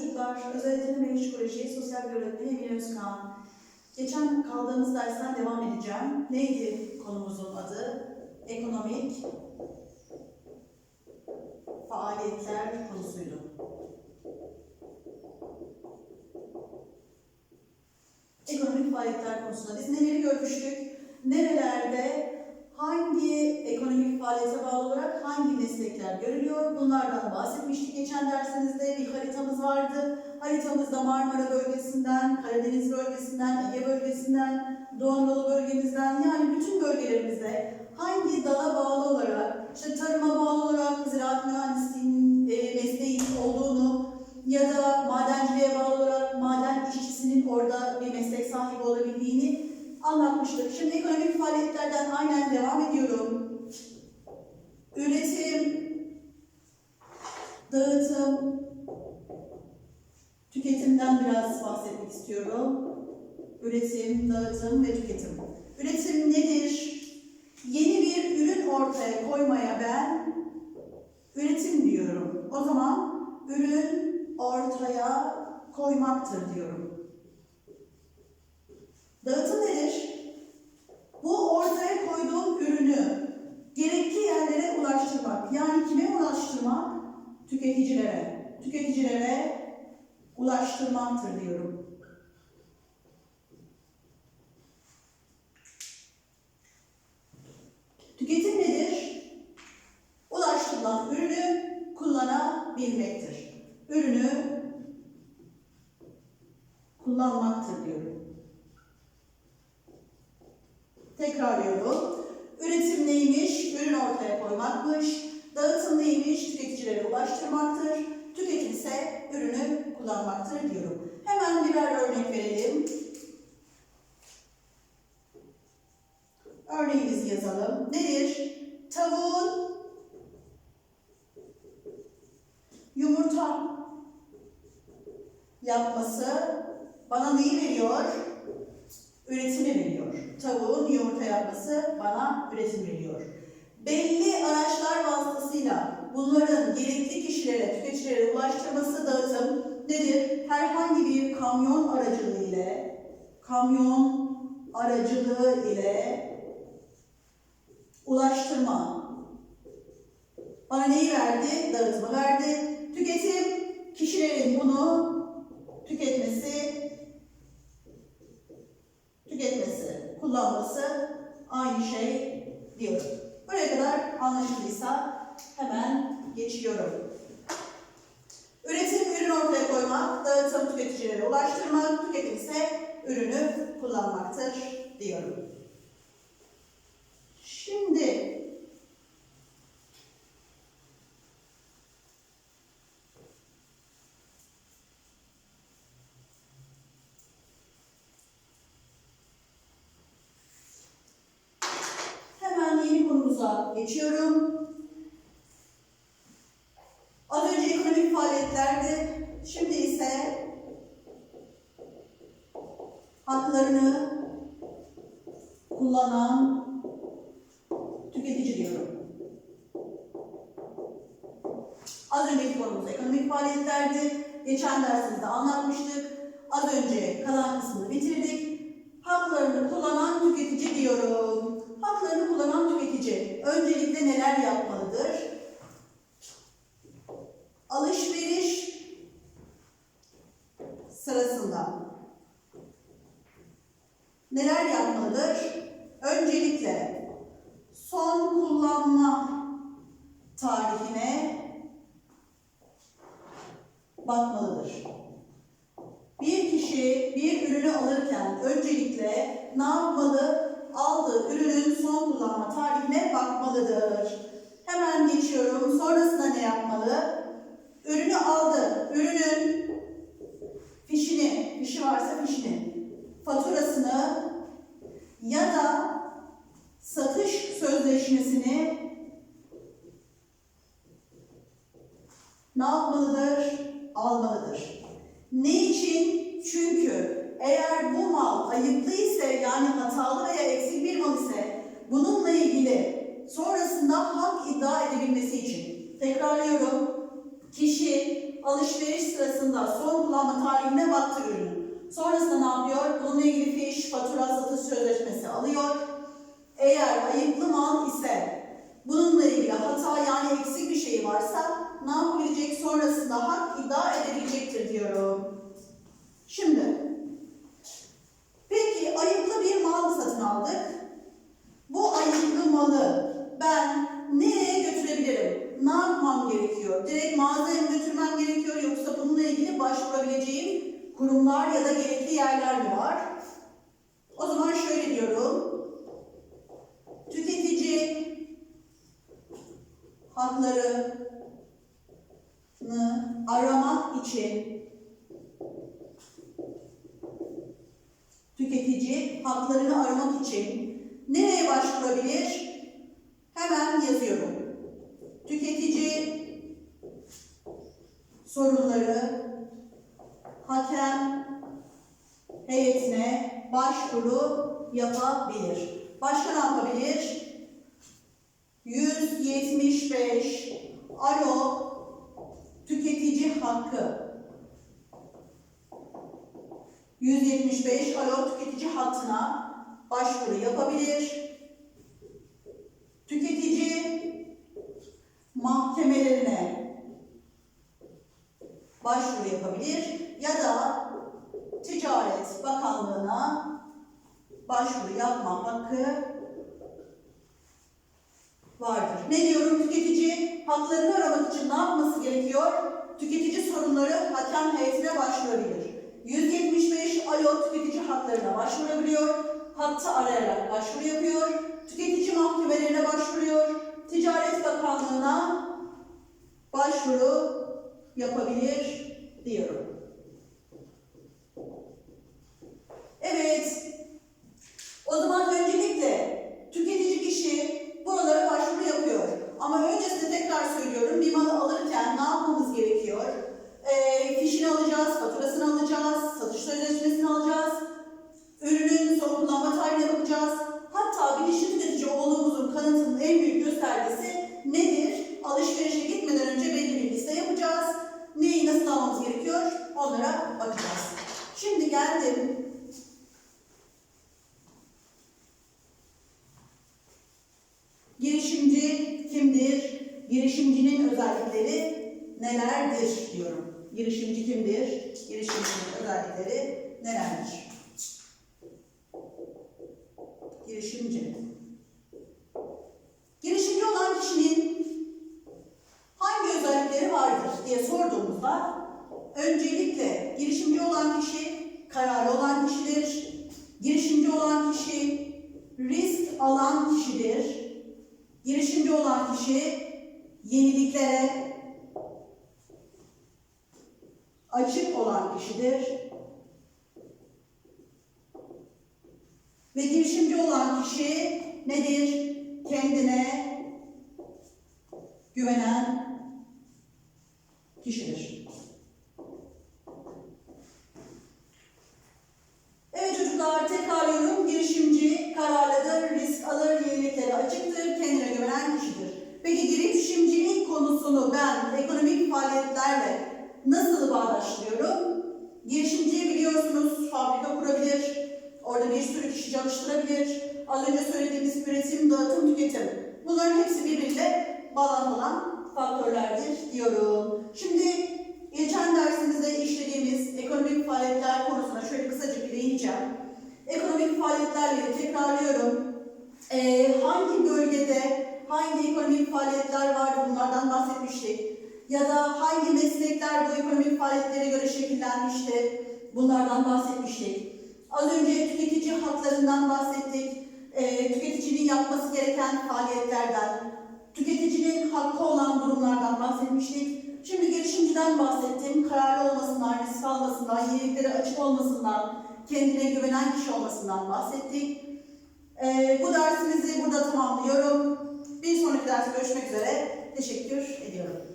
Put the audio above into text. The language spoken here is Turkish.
çocuklar. Özel eğitim ve psikoloji, sosyal öğretmeni Emine Özkan. Geçen kaldığımız dersten devam edeceğim. Neydi konumuzun adı? Ekonomik faaliyetler konusuydu. Ekonomik faaliyetler konusunda biz neleri görmüştük? Nerelerde hangi ekonomik faaliyete bağlı olarak hangi meslekler görülüyor? Bunlardan bahsetmiştik geçen dersimizde. Bir haritamız vardı. Haritamızda Marmara bölgesinden, Karadeniz bölgesinden, Ege bölgesinden, Doğu Anadolu bölgemizden yani bütün bölgelerimizde hangi dala bağlı olarak, işte tarıma bağlı olarak ziraat mühendisliğinin e, mesleği olduğunu ya da madenciliğe bağlı olarak maden işçisinin orada bir meslek sahibi olabildiğini anlatmıştık. Şimdi ekonomik faaliyetlerden aynen devam ediyorum. Üretim, dağıtım, tüketimden biraz bahsetmek istiyorum. Üretim, dağıtım ve tüketim. Üretim nedir? Yeni bir ürün ortaya koymaya ben üretim diyorum. O zaman ürün ortaya koymaktır diyorum. Dağıtım nedir? Bu ortaya koyduğum ürünü gerekli yerlere ulaştırmak. Yani kime ulaştırmak? Tüketicilere. Tüketicilere ulaştırmaktır diyorum. Tüketim nedir? Ulaştırılan ürünü kullanabilmektir. Ürünü kullanmaktır diyorum. Tekrarlıyorum. Üretim neymiş? Ürün ortaya koymakmış. Dağıtım neymiş? Tüketicilere ulaştırmaktır. Tüketim ise ürünü kullanmaktır diyorum. Hemen birer örnek verelim. Örneğimizi yazalım. Nedir? Tavuğun yumurta yapması bana neyi veriyor? Üretimi veriyor. Tavuğun yumurta yapması bana üretim veriyor. Belli araçlar vasıtasıyla bunların gerekli kişilere, tüketicilere ulaştırması dağıtım nedir? Herhangi bir kamyon aracılığı ile kamyon aracılığı ile ulaştırma. Bana neyi verdi? Dağıtımı verdi. Tüketim, kişilerin bunu hemen geçiyorum. Üretim, ürün ortaya koymak, dağıtım, tüketicilere ulaştırmak, tüketim ürünü kullanmaktır diyorum. Şimdi hemen yeni konumuza geçiyorum. Az önce ekonomik faaliyetlerdi. Şimdi ise haklarını kullanan tüketici diyorum. Az önceki konumuz ekonomik faaliyetlerdi. Geçen dersimizde anlatmıştık. Az önce kalan kısmını bitirdik. Haklarını kullanan tüketici diyorum. Haklarını kullanan tüketici öncelikle neler yapmalıdır? Alışveriş sırasında neler yapmalıdır? Öncelikle son kullanma tarihine bakmalıdır. Bir kişi bir ürünü alırken öncelikle ne yapmalı? Aldığı ürünün son kullanma tarihine bakmalıdır. Hemen geçiyorum. Sonrasında ne yapmalı? Ürünü aldı. Ürünün fişini, fişi varsa fişini, faturasını ya da satış sözleşmesini ne yapmalıdır? Almalıdır. Ne için? Çünkü eğer bu mal ayıplı ise yani hatalı veya eksik bir mal ise bununla ilgili sonrasında hak iddia edebilmesi için tekrarlıyorum. Kişi alışveriş sırasında son kullanma tarihine baktı ürünün. Sonrasında ne yapıyor? Bununla ilgili fiş, fatura, satış sözleşmesi alıyor. Eğer ayıplı mal ise bununla ilgili hata yani eksik bir şey varsa? Sonrasında hak iddia edebilecektir diyorum. Şimdi peki ayıplı bir mal satın aldık. Bu ayıplı malı ben nereye götürebilirim? Ne yapmam gerekiyor? Direkt mağazaya mı götürmem gerekiyor yoksa bununla ilgili başvurabileceğim kurumlar ya da gerekli yerler mi var? O zaman şöyle diyorum. Tüketici haklarını aramak için tüketici haklarını aramak için nereye başvurabilir? Hemen yazıyorum. Tüketici sorunları hakem heyetine başvuru yapabilir. Başka ne yapabilir? 175 alo tüketici hakkı 175 alo tüketici hattına başvuru yapabilir. Tüketici mahkemelerine başvuru yapabilir ya da Ticaret Bakanlığı'na başvuru yapma hakkı vardır. Ne diyorum? Tüketici haklarını aramak için ne yapması gerekiyor? Tüketici sorunları hakem heyetine başvurabilir. 175 alo tüketici haklarına başvurabiliyor. Hattı arayarak başvuru yapıyor. Tüketici mahkemelerine başvuruyor. Ticaret Bakanlığı'na başvuru yapabilir diyorum. Evet. O zaman öncelikle tüketici kişi buralara başvuru yapıyor. Ama öncesinde tekrar söylüyorum bir malı alırken ne yapmamız gerekiyor? Ee, fişini alacağız, faturasını alacağız, satış sözleşmesini alacağız. Ürünün son kullanma tarihine bakacağız. Hatta bilinçli tüketici olduğumuzun kanıtının en büyük göstergesi nedir? Alışverişe gitmeden önce belli bir liste yapacağız. Neyi nasıl almamız gerekiyor? Onlara bakacağız. Şimdi geldim Girişimci kimdir? Girişimcinin özellikleri nelerdir diyorum. Girişimci kimdir? Girişimcinin özellikleri nelerdir? Girişimci. Girişimci olan kişinin hangi özellikleri vardır diye sorduğumuzda öncelikle girişimci olan kişi kararlı olan kişidir. Girişimci olan kişi risk alan kişidir. Girişimci olan kişi yeniliklere açık olan kişidir. Ve girişimci olan kişi nedir? Kendine güvenen kişidir. Evet çocuklar tekrarlıyorum. Girişimci kararlıdır, risk alır, yeniliklere açıktır, kendine güvenen kişidir. Peki girişimcinin konusunu ben ekonomik faaliyetlerle nasıl bağdaştırıyorum? Girişimci biliyorsunuz fabrika kurabilir, orada bir sürü kişi çalıştırabilir. Az önce söylediğimiz üretim, dağıtım, tüketim. Bunların hepsi birbiriyle bağlantılı olan faktörlerdir diyorum. Şimdi geçen dersimizde işlediğimiz ekonomik faaliyetler konusuna şöyle kısaca bir değineceğim. Ekonomik faaliyetlerle tekrarlıyorum. Ee, hangi bölgede hangi ekonomik faaliyetler vardı bunlardan bahsetmiştik. Ya da hangi meslekler bu ekonomik faaliyetlere göre şekillenmişti bunlardan bahsetmiştik. Az önce tüketici haklarından bahsettik. Ee, tüketicinin yapması gereken faaliyetlerden, tüketicinin hakkı olan durumlardan bahsetmiştik. Şimdi girişimciden bahsettim. Kararlı olmasından, risk almasından, yeniliklere açık olmasından, kendine güvenen kişi olmasından bahsettik. Ee, bu dersimizi burada tamamlıyorum. Bir sonraki derste görüşmek üzere. Teşekkür ediyorum.